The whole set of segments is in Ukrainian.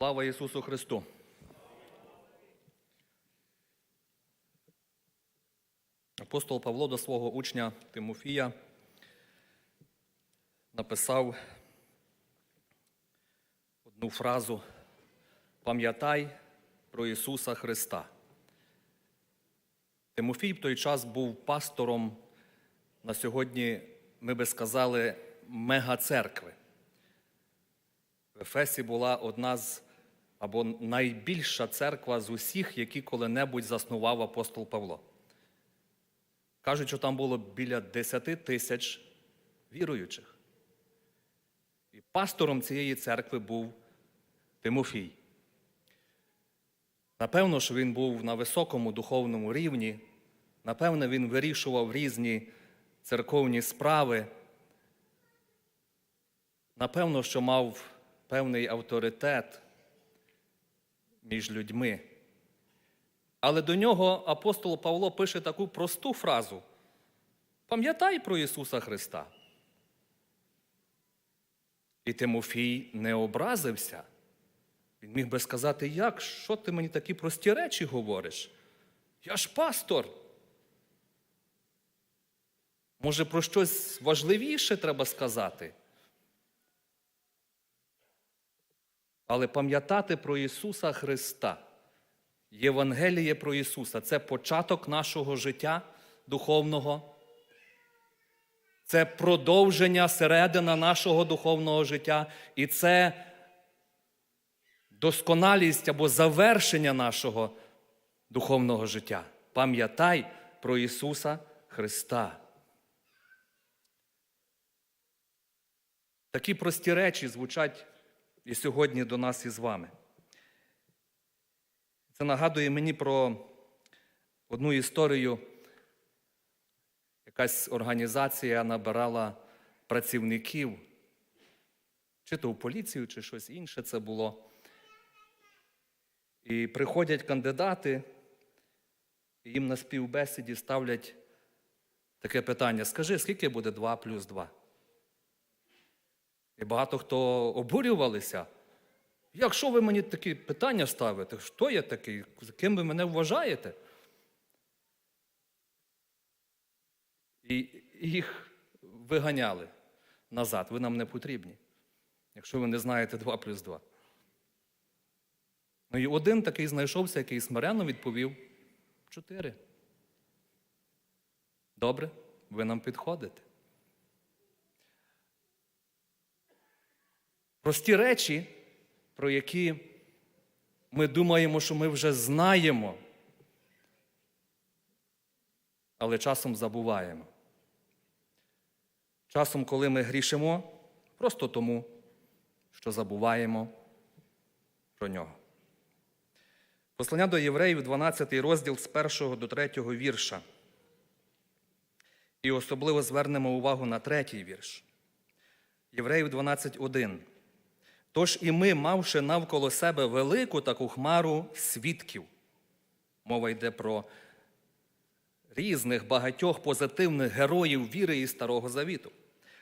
Слава Ісусу Христу! Апостол Павло до свого учня Тимофія написав одну фразу Пам'ятай про Ісуса Христа. Тимофій в той час був пастором на сьогодні, ми би сказали, мегацеркви. В Ефесі була одна з або найбільша церква з усіх, які коли-небудь заснував апостол Павло. Кажуть, що там було біля 10 тисяч віруючих. І пастором цієї церкви був Тимофій. Напевно, що він був на високому духовному рівні, напевно, він вирішував різні церковні справи. Напевно, що мав певний авторитет між людьми. Але до нього апостол Павло пише таку просту фразу: пам'ятай про Ісуса Христа. І Тимофій не образився. Він міг би сказати, як? Що ти мені такі прості речі говориш? Я ж пастор. Може, про щось важливіше треба сказати? Але пам'ятати про Ісуса Христа, Євангеліє про Ісуса це початок нашого життя духовного, це продовження середина нашого духовного життя, і це досконалість або завершення нашого духовного життя. Пам'ятай про Ісуса Христа. Такі прості речі звучать і сьогодні до нас із вами. Це нагадує мені про одну історію. Якась організація набирала працівників, чи то в поліцію, чи щось інше це було. І приходять кандидати, і їм на співбесіді ставлять таке питання: скажи, скільки буде 2 плюс 2? І багато хто обурювалися. Якщо ви мені такі питання ставите, хто я такий, за ким ви мене вважаєте? І їх виганяли назад. Ви нам не потрібні, якщо ви не знаєте 2 плюс 2. Ну і один такий знайшовся, який смиренно відповів: чотири. Добре, ви нам підходите. Прості речі, про які ми думаємо, що ми вже знаємо, але часом забуваємо. Часом, коли ми грішимо, просто тому, що забуваємо про нього. Послання до євреїв, 12 розділ з 1 до 3 вірша. І особливо звернемо увагу на третій вірш. Євреїв 12.1. Тож і ми, мавши навколо себе велику таку хмару свідків. Мова йде про різних багатьох позитивних героїв віри і Старого Завіту.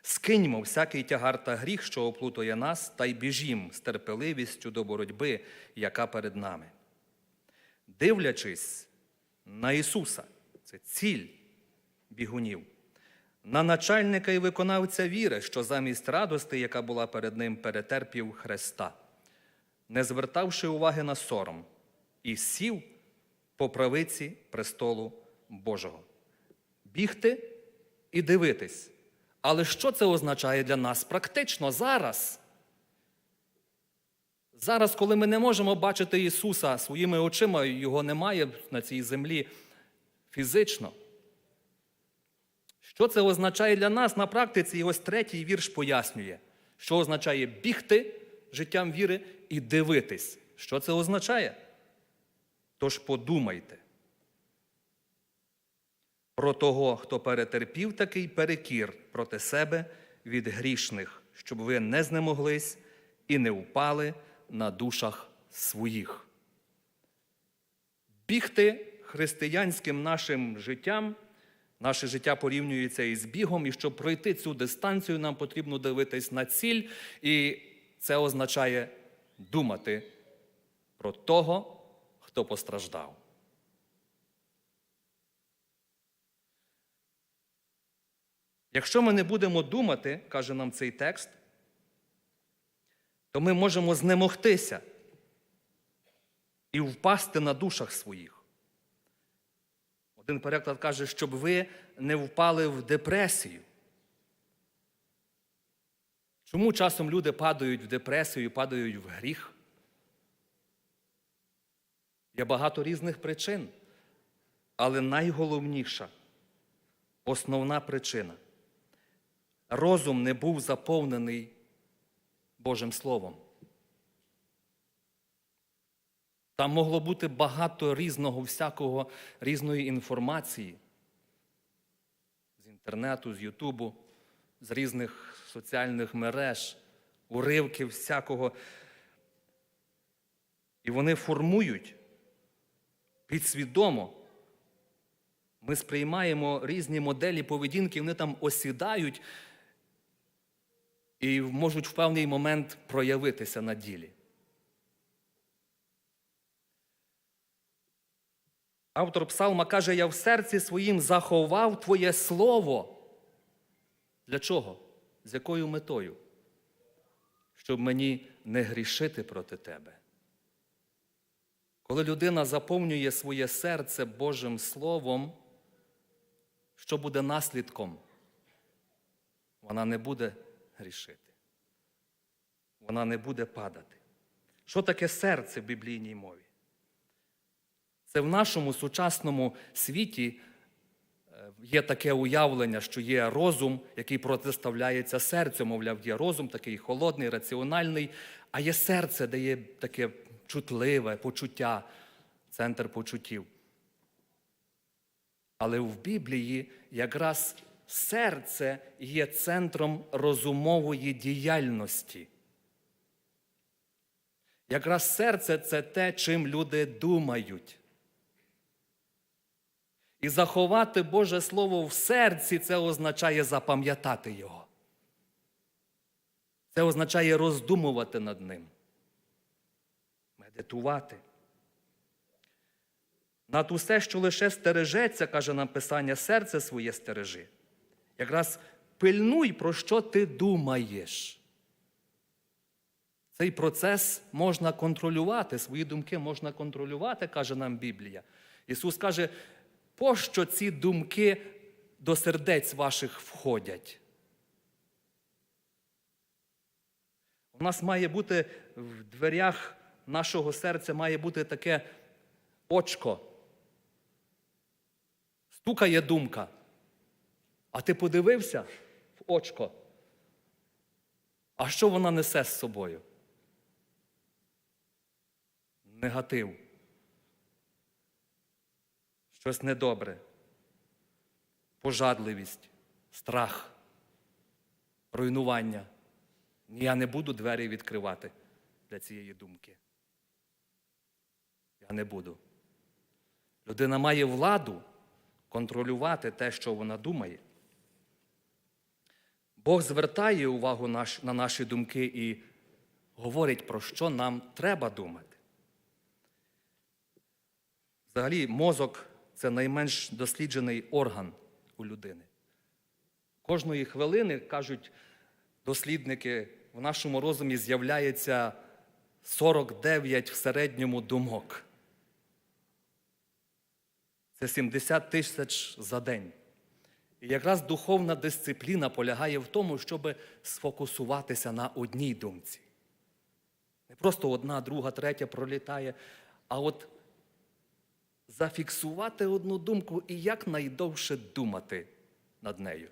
Скиньмо всякий тягар та гріх, що оплутує нас, та й біжім з терпеливістю до боротьби, яка перед нами. Дивлячись на Ісуса, це ціль бігунів, на начальника і виконавця віри, що замість радости, яка була перед ним, перетерпів Христа, не звертавши уваги на сором, і сів по правиці престолу Божого. Бігти і дивитись. Але що це означає для нас практично зараз? Зараз, коли ми не можемо бачити Ісуса своїми очима, його немає на цій землі фізично. Що це означає для нас на практиці? І ось третій вірш пояснює, що означає бігти життям віри і дивитись. Що це означає? Тож подумайте про того, хто перетерпів такий перекір проти себе від грішних, щоб ви не знемоглись і не впали на душах своїх. Бігти християнським нашим життям, наше життя порівнюється із бігом, і щоб пройти цю дистанцію, нам потрібно дивитись на ціль, і це означає думати про того, хто постраждав. Якщо ми не будемо думати, каже нам цей текст, то ми можемо знемогтися і впасти на душах своїх. Один переклад каже, щоб ви не впали в депресію. Чому часом люди падають в депресію, падають в гріх? Є багато різних причин. Але найголовніша, основна причина розум не був заповнений Божим Словом. Там могло бути багато різного, всякого, різної інформації з інтернету, з Ютубу, з різних соціальних мереж, уривків всякого. І вони формують підсвідомо. Ми сприймаємо різні моделі поведінки, вони там осідають і можуть в певний момент проявитися на ділі. Автор Псалма каже: Я в серці своїм заховав Твоє Слово. Для чого? З якою метою? Щоб мені не грішити проти Тебе. Коли людина заповнює своє серце Божим Словом, що буде наслідком? Вона не буде грішити. Вона не буде падати. Що таке серце в біблійній мові? Це в нашому сучасному світі е, є таке уявлення, що є розум, який протиставляється серцю, мовляв, є розум такий холодний, раціональний, а є серце, де є таке чутливе почуття, центр почуттів. Але в Біблії якраз серце є центром розумової діяльності. Якраз серце це те, чим люди думають. І заховати Боже Слово в серці це означає запам'ятати його. Це означає роздумувати над ним, медитувати. Над усе, що лише стережеться, каже нам Писання, серце своє стережи. Якраз пильнуй, про що ти думаєш. Цей процес можна контролювати, свої думки можна контролювати, каже нам Біблія. Ісус каже, пощо ці думки до сердець ваших входять? У нас має бути в дверях нашого серця має бути таке очко. Стукає думка. А ти подивився в очко? А що вона несе з собою? Негатив. Щось недобре. Пожадливість, страх, руйнування. Я не буду двері відкривати для цієї думки. Я не буду. Людина має владу контролювати те, що вона думає. Бог звертає увагу на наші думки і говорить, про що нам треба думати. Взагалі, мозок це найменш досліджений орган у людини. Кожної хвилини, кажуть дослідники, в нашому розумі з'являється 49 в середньому думок. Це 70 тисяч за день. І якраз духовна дисципліна полягає в тому, щоб сфокусуватися на одній думці. Не просто одна, друга, третя пролітає, а от зафіксувати одну думку і якнайдовше думати над нею.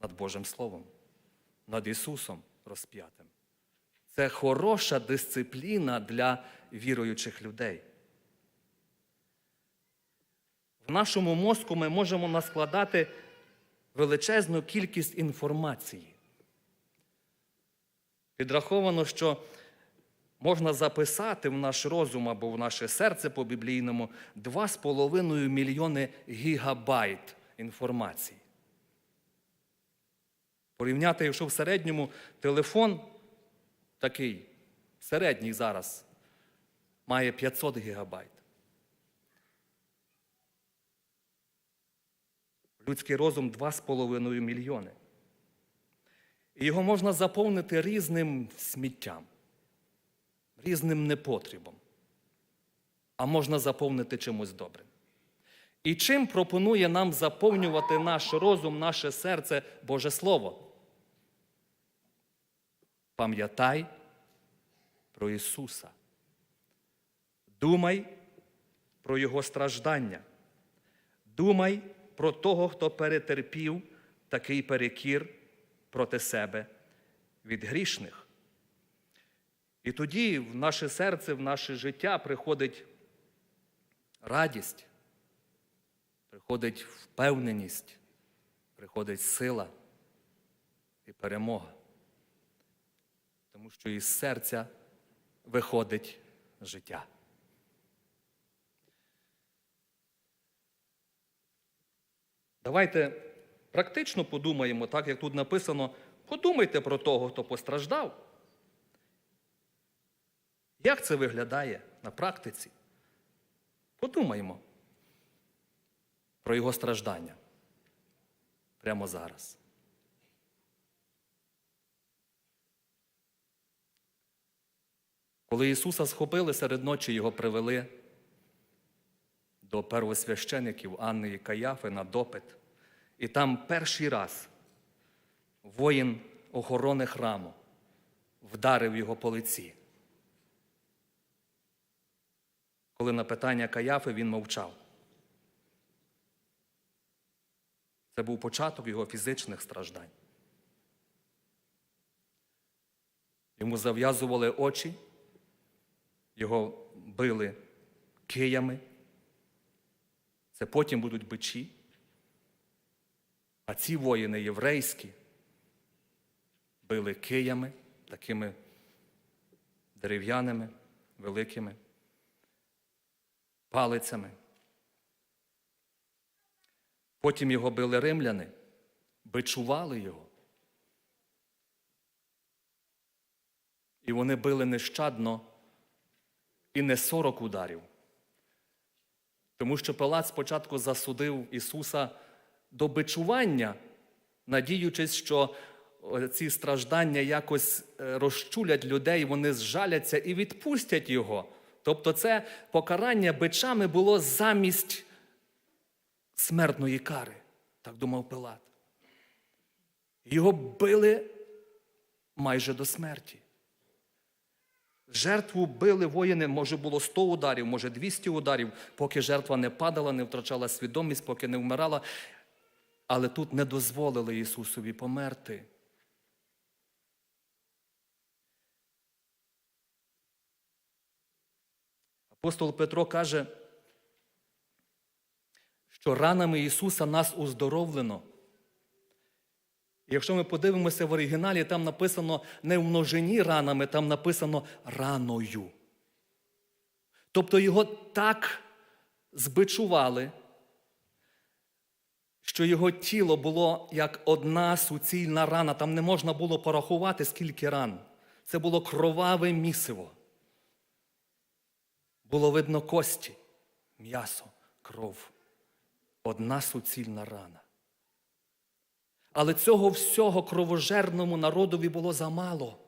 Над Божим Словом, над Ісусом розп'ятим. Це хороша дисципліна для віруючих людей. В нашому мозку ми можемо наскладати величезну кількість інформації. Підраховано, що можна записати в наш розум або в наше серце по біблійному 2,5 мільйони гігабайт інформації. Порівняти, якщо в середньому телефон такий середній зараз має 500 гігабайт. Людський розум 2,5 мільйони. І його можна заповнити різним сміттям, різним непотрібом, а можна заповнити чимось добрим. І чим пропонує нам заповнювати наш розум, наше серце Боже Слово? Пам'ятай про Ісуса. Думай про Його страждання. Думай про того, хто перетерпів такий перекір проти себе від грішних. І тоді в наше серце, в наше життя приходить радість, приходить впевненість, приходить сила і перемога. Тому що із серця виходить життя. Давайте практично подумаємо, так як тут написано, подумайте про того, хто постраждав. Як це виглядає на практиці? Подумаємо про його страждання прямо зараз. Коли Ісуса схопили серед ночі, його привели до первосвящеників Анни і Каяфи на допит. І там перший раз воїн охорони храму вдарив його по лиці. Коли на питання Каяфи він мовчав. Це був початок його фізичних страждань. Йому зав'язували очі, його били киями. Це потім будуть бичі. А ці воїни єврейські били киями, такими дерев'яними, великими, палицями. Потім його били римляни, бичували його. І вони били нещадно і не сорок ударів. Тому що Пилат спочатку засудив Ісуса до бичування, надіючись, що ці страждання якось розчулять людей, вони зжаляться і відпустять Його. Тобто, це покарання бичами було замість смертної кари, так думав Пилат. Його били майже до смерті. Жертву били воїни, може, було 100 ударів, може 200 ударів, поки жертва не падала, не втрачала свідомість, поки не вмирала. Але тут не дозволили Ісусові померти. Апостол Петро каже, що ранами Ісуса нас уздоровлено. Якщо ми подивимося в оригіналі, там написано не в множині ранами, там написано раною. Тобто його так збичували, що його тіло було як одна суцільна рана. Там не можна було порахувати, скільки ран. Це було кроваве місиво. Було видно кості, м'ясо, кров. Одна суцільна рана. Але цього всього кровожерному народові було замало.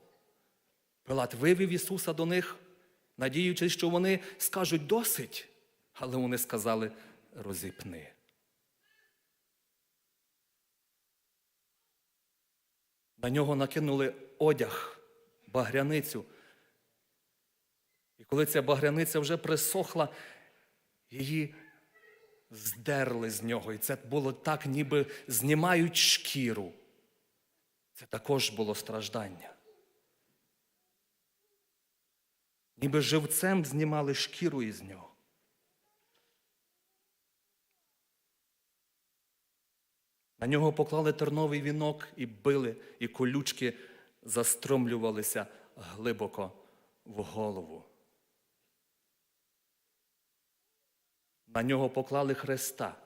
Пилат вивів Ісуса до них, надіючись, що вони скажуть досить, але вони сказали розіпни. На нього накинули одяг, багряницю. Коли ця багряниця вже присохла, її здерли з нього. І це було так, ніби знімають шкіру. Це також було страждання. Ніби живцем знімали шкіру із нього. На нього поклали терновий вінок і били, і колючки застромлювалися глибоко в голову. На нього поклали Христа,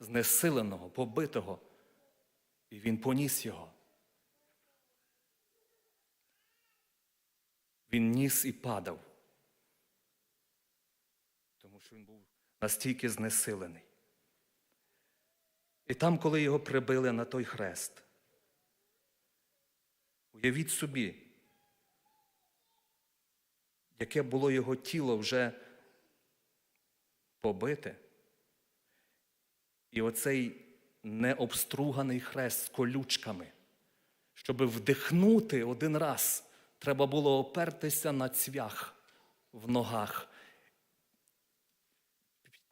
знесиленого, побитого, і Він поніс його. Він ніс і падав, тому що він був настільки знесилений. І там, коли його прибили на той хрест, уявіть собі, яке було його тіло вже побите. І оцей необструганий хрест з колючками, щоб вдихнути один раз, треба було опертися на цвях в ногах,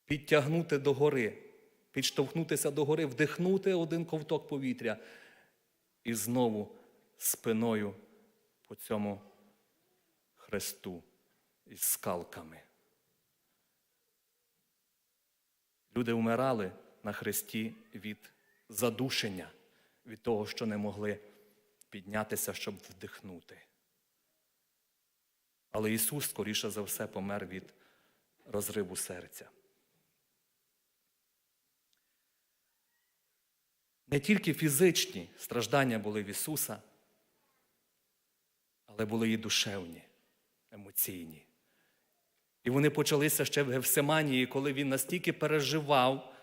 підтягнути до гори, підштовхнутися до гори, вдихнути один ковток повітря і знову спиною по цьому хресту із скалками. Люди вмирали на хресті від задушення, від того, що не могли піднятися, щоб вдихнути. Але Ісус, скоріше за все, помер від розриву серця. Не тільки фізичні страждання були в Ісуса, але були і душевні, емоційні. І вони почалися ще в Гевсиманії, коли він настільки переживав,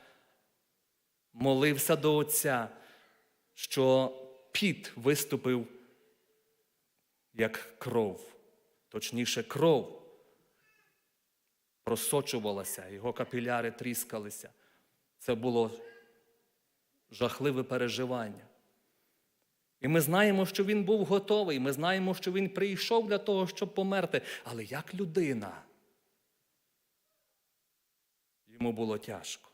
молився до Отця, що піт виступив як кров, точніше, кров просочувалася, його капіляри тріскалися. Це було жахливе переживання. І ми знаємо, що він був готовий, ми знаємо, що він прийшов для того, щоб померти. Але як людина, йому було тяжко.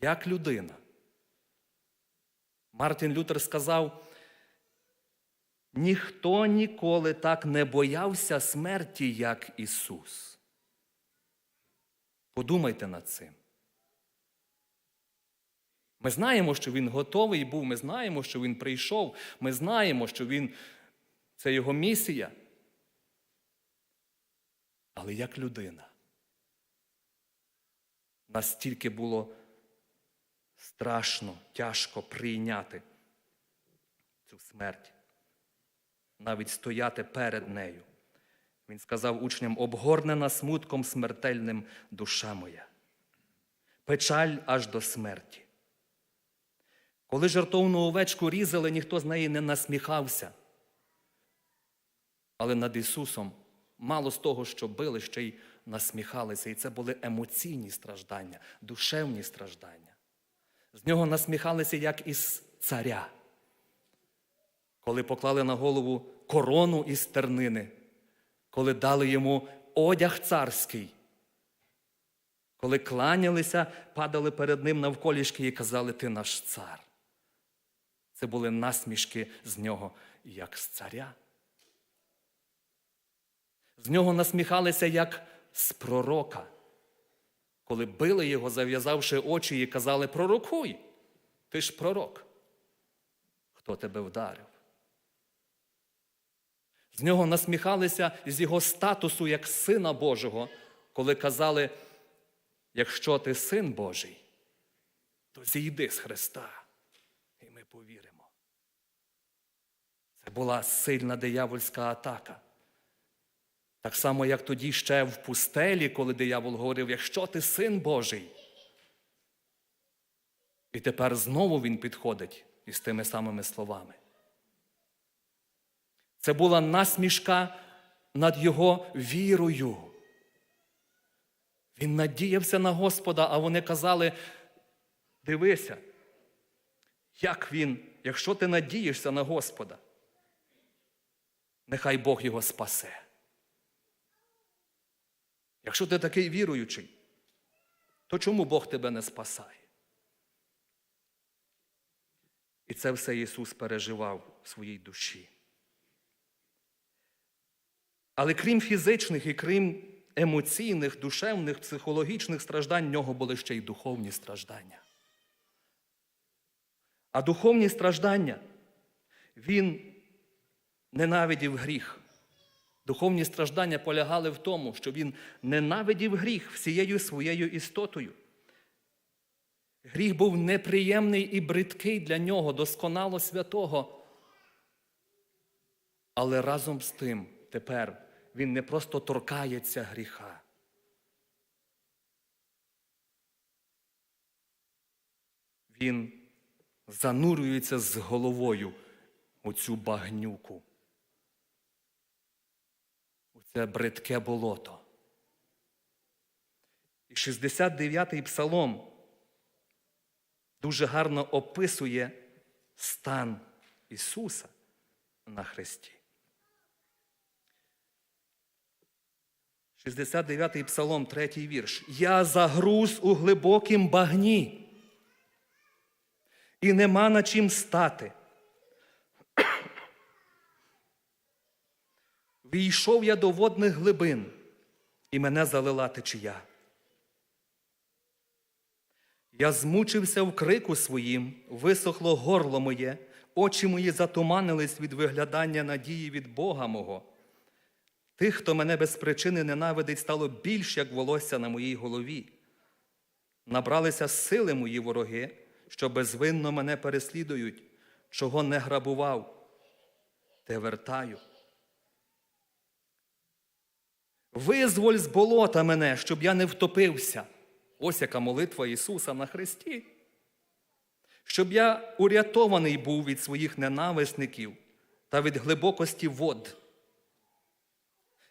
Як людина. Мартін Лютер сказав, ніхто ніколи так не боявся смерті, як Ісус. Подумайте над цим. Ми знаємо, що Він готовий був, ми знаємо, що Він прийшов, ми знаємо, що Він це Його місія. Але як людина, настільки було страшно, тяжко прийняти цю смерть, навіть стояти перед нею. Він сказав учням: обгорнена смутком смертельним душа моя, печаль аж до смерті. Коли жертовну овечку різали, ніхто з неї не насміхався. Але над Ісусом мало з того, що били, ще й насміхалися. І це були емоційні страждання, душевні страждання. З нього насміхалися, як із царя. Коли поклали на голову корону із тернини, коли дали йому одяг царський, коли кланялися, падали перед ним навколішки і казали, ти наш цар. Це були насмішки з нього, як з царя. З нього насміхалися, як з пророка, коли били його, зав'язавши очі і казали, пророкуй, ти ж пророк. Хто тебе вдарив? З нього насміхалися з його статусу як Сина Божого, коли казали, якщо ти син Божий, то зійди з Христа, і ми повіримо. Це була сильна диявольська атака. Так само, як тоді ще в пустелі, коли диявол говорив, якщо ти син Божий. І тепер знову він підходить із тими самими словами. Це була насмішка над його вірою. Він надіявся на Господа, а вони казали: дивися, як він, якщо ти надієшся на Господа, нехай Бог його спасе. Якщо ти такий віруючий, то чому Бог тебе не спасає? І це все Ісус переживав в своїй душі. Але крім фізичних і крім емоційних, душевних, психологічних страждань, в нього були ще й духовні страждання. А духовні страждання він ненавидів гріх. Духовні страждання полягали в тому, що він ненавидів гріх всією своєю істотою. Гріх був неприємний і бридкий для нього, досконало святого. Але разом з тим тепер він не просто торкається гріха. Він занурюється з головою у цю багнюку, це бридке болото. І 69-й псалом дуже гарно описує стан Ісуса на хресті. 69-й псалом, третій вірш. Я загруз у глибокім багні, і нема на чим стати. Війшов я до водних глибин, і мене залила течія. Я змучився в крику своїм, висохло горло моє, очі мої затуманились від виглядання надії від Бога мого. Тих, хто мене без причини ненавидить, стало більш, як волосся на моїй голові. Набралися сили мої вороги, що безвинно мене переслідують, чого не грабував, те вертаю. Визволь з болота мене, щоб я не втопився. Ось яка молитва Ісуса на Христі. Щоб я урятований був від своїх ненависників та від глибокості вод.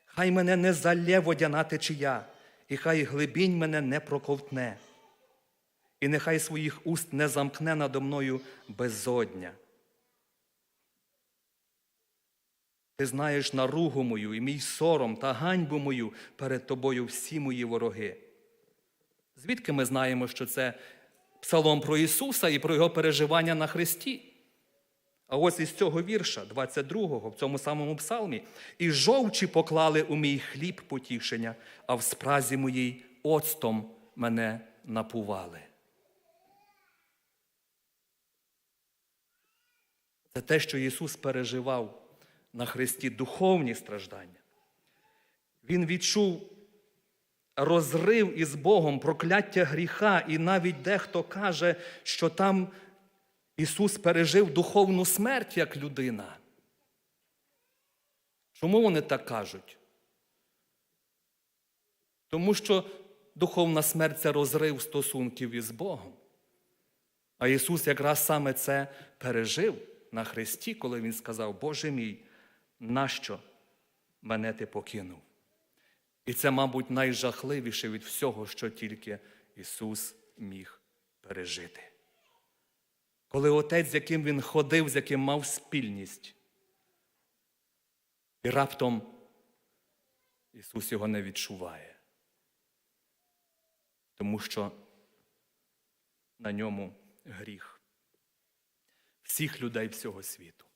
Хай мене не залє водяна течія, і хай глибінь мене не проковтне, і нехай своїх уст не замкне надо мною безодня. Ти знаєш наругу мою і мій сором та ганьбу мою перед тобою всі мої вороги. Звідки ми знаємо, що це псалом про Ісуса і про Його переживання на Христі? А ось із цього вірша, 22-го, в цьому самому псалмі, і жовчі поклали у мій хліб потішення, а в спразі моїй оцтом мене напували. Це те, що Ісус переживав на Христі духовні страждання. Він відчув розрив із Богом, прокляття гріха, і навіть дехто каже, що там Ісус пережив духовну смерть як людина. Чому вони так кажуть? Тому що духовна смерть це розрив стосунків із Богом. А Ісус якраз саме це пережив на Христі, коли Він сказав, Боже мій, нащо мене ти покинув? І це, мабуть, найжахливіше від всього, що тільки Ісус міг пережити. Коли отець, з яким він ходив, з яким мав спільність, і раптом Ісус його не відчуває, тому що на ньому гріх всіх людей всього світу.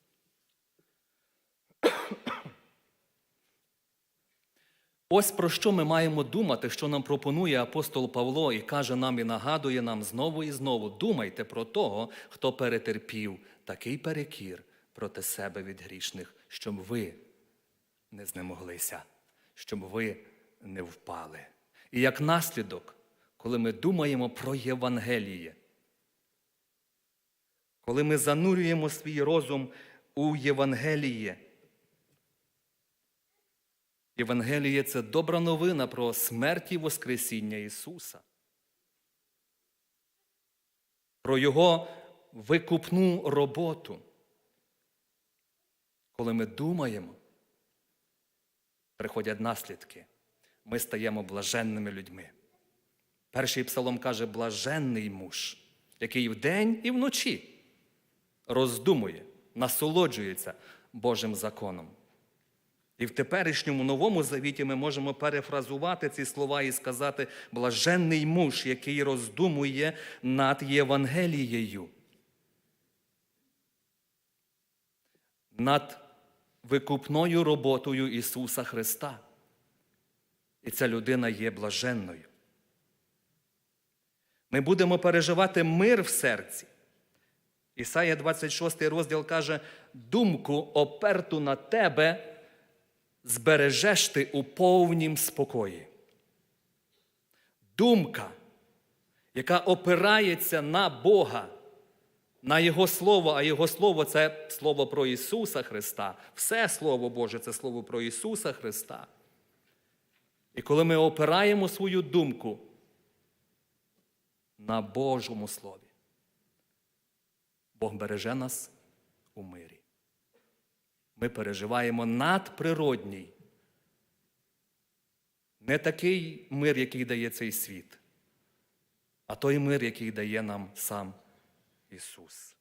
Ось про що ми маємо думати, що нам пропонує апостол Павло і каже нам і нагадує нам знову і знову: думайте про того, хто перетерпів такий перекір проти себе від грішних, щоб ви не знемоглися, щоб ви не впали. І як наслідок, коли ми думаємо про Євангеліє, коли ми занурюємо свій розум у Євангеліє, Євангеліє це добра новина про смерть і Воскресіння Ісуса, про Його викупну роботу. Коли ми думаємо, приходять наслідки, ми стаємо блаженними людьми. Перший псалом каже, блаженний муж, який вдень і вночі роздумує, насолоджується Божим законом. І в теперішньому новому завіті ми можемо перефразувати ці слова і сказати блаженний муж, який роздумує над Євангелією, над викупною роботою Ісуса Христа. І ця людина є блаженною. Ми будемо переживати мир в серці. Ісая 26 розділ каже: думку оперту на тебе збережеш ти у повнім спокої. Думка, яка опирається на Бога, на Його Слово, а Його Слово це Слово про Ісуса Христа. Все Слово Боже це Слово про Ісуса Христа. І коли ми опираємо свою думку на Божому Слові, Бог береже нас у мирі. Ми переживаємо надприродній. Не такий мир, який дає цей світ, а той мир, який дає нам сам Ісус.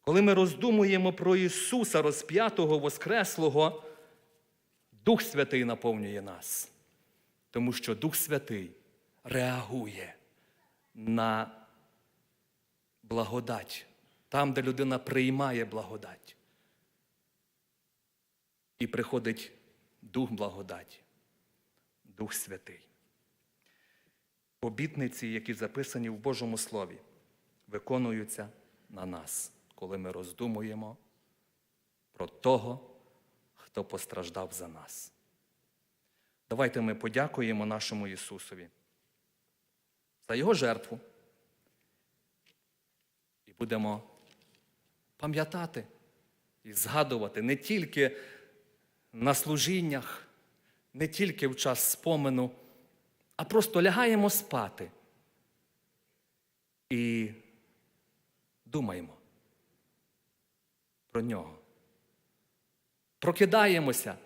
Коли ми роздумуємо про Ісуса розп'ятого, Воскреслого, Дух Святий наповнює нас, тому що Дух Святий реагує на благодать, там, де людина приймає благодать. І приходить Дух благодаті, Дух Святий. Обітниці, які записані в Божому Слові, виконуються на нас, коли ми роздумуємо про того, хто постраждав за нас. Давайте ми подякуємо нашому Ісусові за Його жертву і будемо пам'ятати і згадувати не тільки на служіннях, не тільки в час спомену, а просто лягаємо спати і думаємо про нього. Прокидаємося,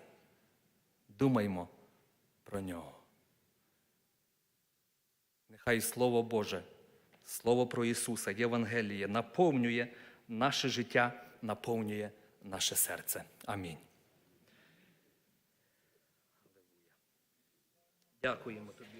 думаємо про нього. Нехай Слово Боже, Слово про Ісуса, Євангеліє наповнює наше життя, наповнює наше серце. Амінь. Дякуємо тобі.